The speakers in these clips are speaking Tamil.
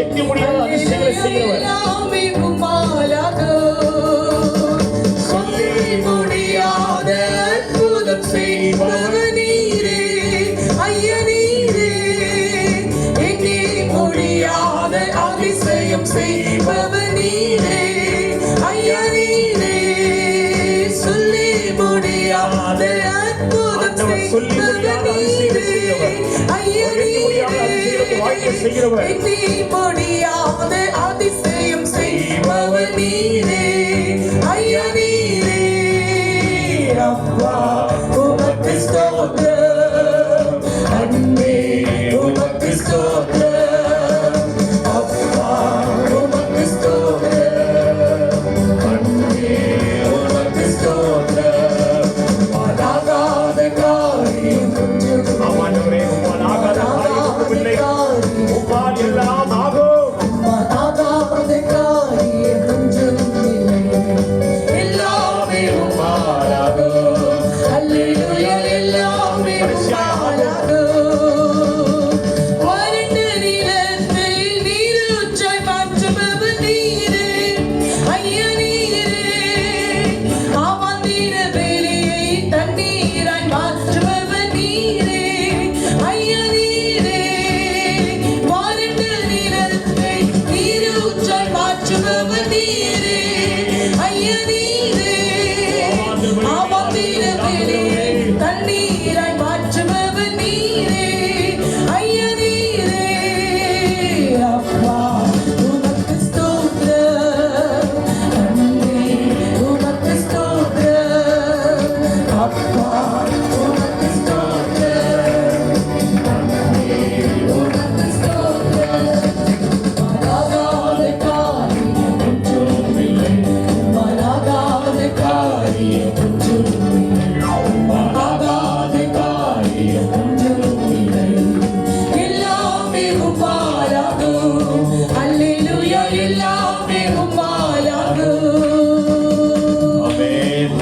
எட்டி முடியாத அதிசயங்களை செய்கிறவர் முடியாத அற்புதம் செய்வார் நீரே ஐய நீரே எங்கே முடியாத அதிசயம் செய்பவ சொல்லி முடியாத. ஆட்சி செய்கிறவர். முடியாத அதிசயம் செய்பவர் நீரே. ஐயா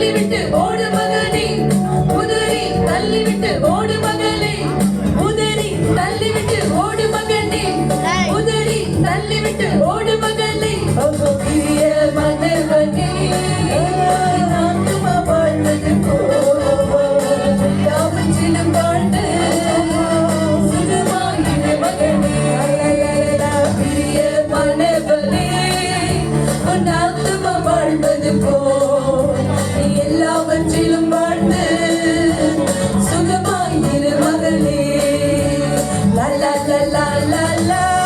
தள்ளிவிட்டு ஓடு மகளே உதறி தள்ளிவிட்டு ஓடு மகளே. உதறி தள்ளிவிட்டு ஓடு மகளே உதறி தள்ளிவிட்டு ஓடு மகளே. பிரிய மனவனே வாழ்ந்தது போலும் வாழ்ந்து. வாழ்வது போ. la la.